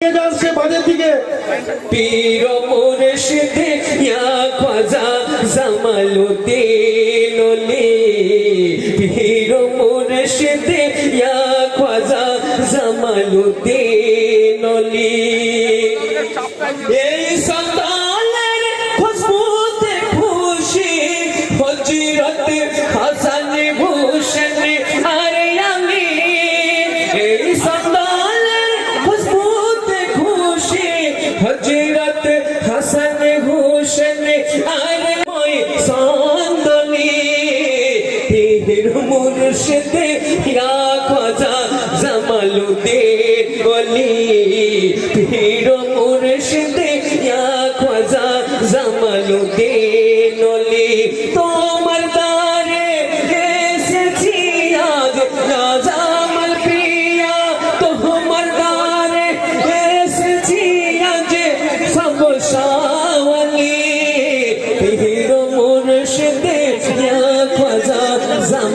নিয়ে বাজার দিকে। পীর মুর্শিদ ইয়া খাজা জামালুদ্দিন ওলি পীর মুর্শিদ ইয়া খাজা জামালুদ্দিন ওলি এই সন্তানের ভূষণ আরে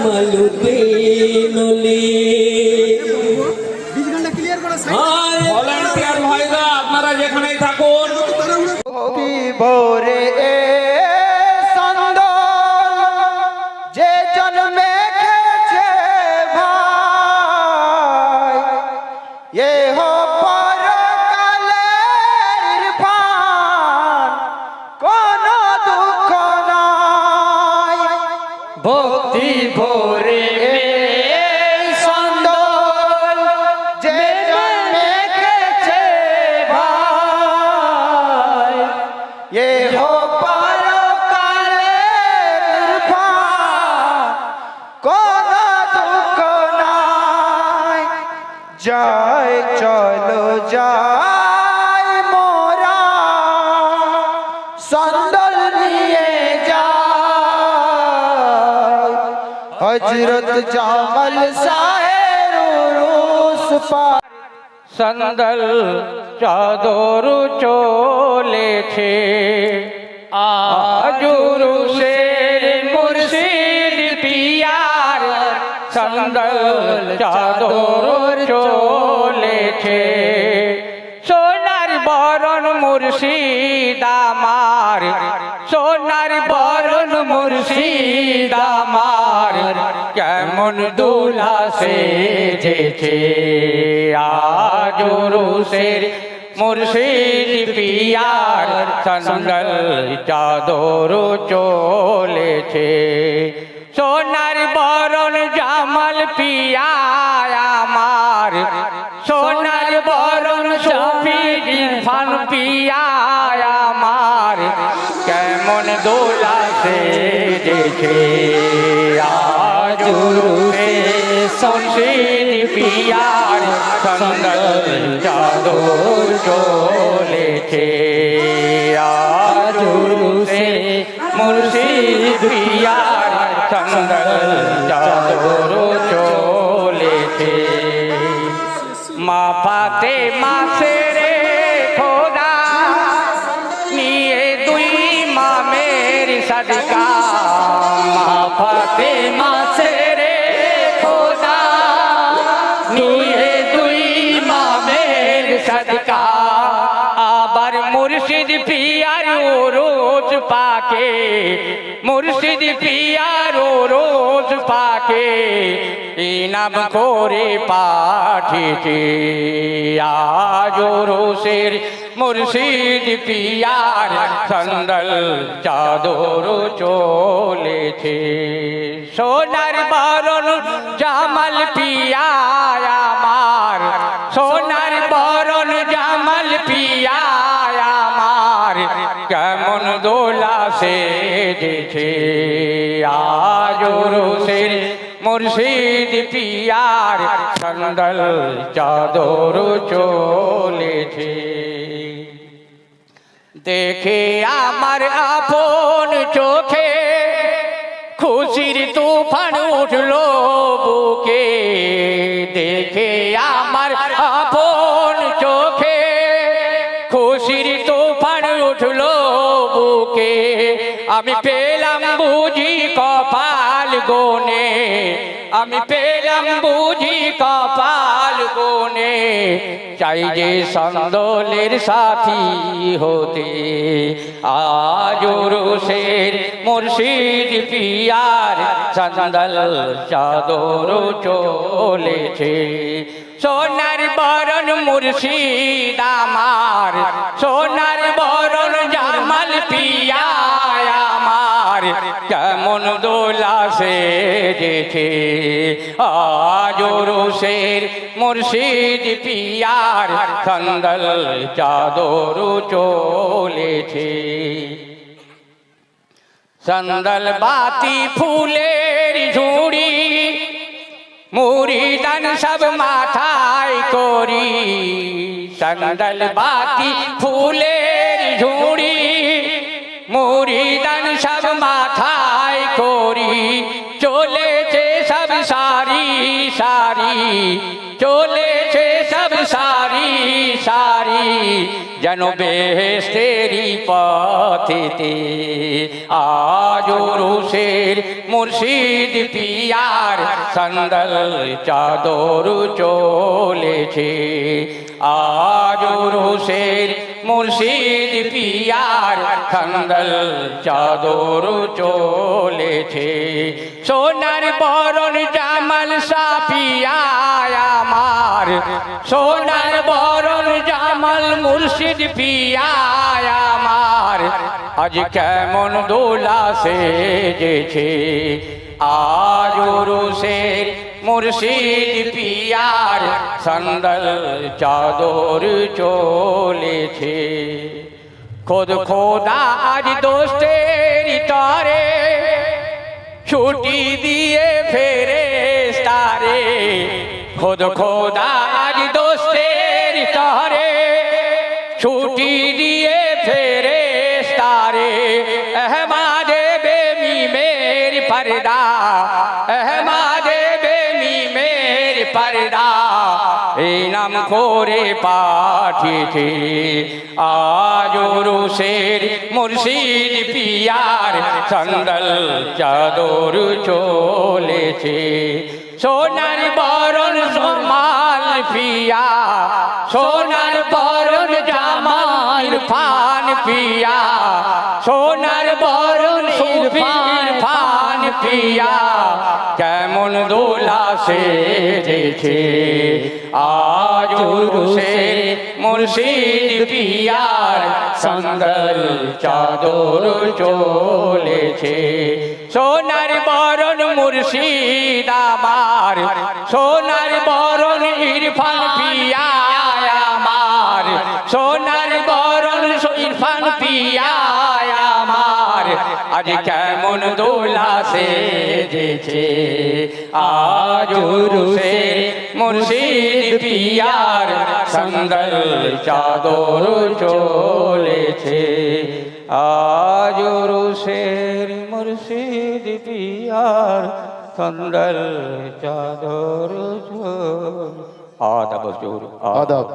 জামালুদ্দিন যায় চলো যায় মোরা সন্দল নিয়ে যায় হজরত জামাল সাহের উরুস পা সন্দল চাদর চলেছে আজুরুষের মুর্শিদ পিয়ার সন্দল চাদর চলেছে সোনার বরণ মুর্শিদ আমার। সোনার বরণ মুর্শিদ আমার। কেমন দুলা সেজেছে আজুরুষের মুর্শিদ পিয়ার সন্দল চাদর চলেছে। সোনার বরণ জামাল পিয়া কেমন দোলা সেজেছে আজুরুষে মুর্শিদ পিয়ার সন্দল চাদর চলেছে আজুরুষে মুর্শিদ পিয়ার সন্দল চাদর চলেছে মা পাতে মাসে রে খোদা ইনাম করে পাঠিয়েছে আজ রোষের মুর্শিদ পিয়ার সন্দল চাদর চলেছে সোনার বরণ জামাল পিয়া আমার সোনার বরণ জামাল পিয়া আমার কেমন দোলা সেজেছে আজ রোষের মুর্শিদ সন্দল চাদর চলেছে। দেখে আমার আপন চোখে খুশির তুফান উঠল বুকে। দেখে আমার আপন চোখে খুশির তুফান উঠল বুকে। আমি পেলাম বুঝি গোনে আমি পেলাম বুঝি কপাল গোনে চাই যে সন্দলের সাথী হতে। আজ রোষের মুর্শিদ পিয়ার সন্দল চাদর চলেছে। সোনার বরণ মুর্শিদ আমার, সোনার বরণ কেমন দোলা সে দেখে। আজ রোষের মুর্শিদ পিয়ার সন্দল চাদর চলেছে। সন্দল বাতি ফুলের ঝুড়ি, মুড়িদান সব মাথায় করি। সন্দল বাতি ফুলের ঝুড়ি, মুড়িদান সব মাথায় করি। চলেছে সব সারি সারি চলেছে সারি যেন বেহেস্তেরি পথেতে আজ রুষের মুর্শিদ পিয়ার সন্দল চাদর চলেছে। আজ রুষের মুর্শিদ পিয়ার সন্দল চাদর চলেছে। সোনার বরণ জামাল সাপিয়া আমার। জামাল মুর্শিদ পিয়া আমার। আজ কেমন দোলা সেজেছে। আজ রুষের মুর্শিদ পিয়ার সন্দল চাদর চলেছে। খোদ খোদা আজ দোস্তের তরে, ছুটি দিয়ে ফেরে তারে খোদ খোদা ছুটি দিয়ে ফেরে তারে আহমাদে বেমি মের পর্দা আহমাদে বেমি মের পর্দা এই নাম করে পাঠিয়েছে আজ রুষের মুর্শিদ পিয়ার সন্দল চাদর চলেছে সোনার বরণ সমাল পিয়া সোনার বরণ জামাল ফান পিয়া সোনার বরণ সুফির ফান পিয়া কেমন দোলা সেজেছে আজ রুষের মুর্শিদ পিয়ার সন্দল চাদর চলেছে। সোনার বরণ মুর্শিদ আমার সোনার বরণ ইরফান পিয়া আমার। সোনার আজ কেমন দোলা সেজেছে আজ রুষে মুর্শিদ পিয়ার সন্দল চাদর চলেছে। আজ রুষের মুর্শিদ পিয়ার সন্দল চাদর চল আদাব, জোর। আদাব।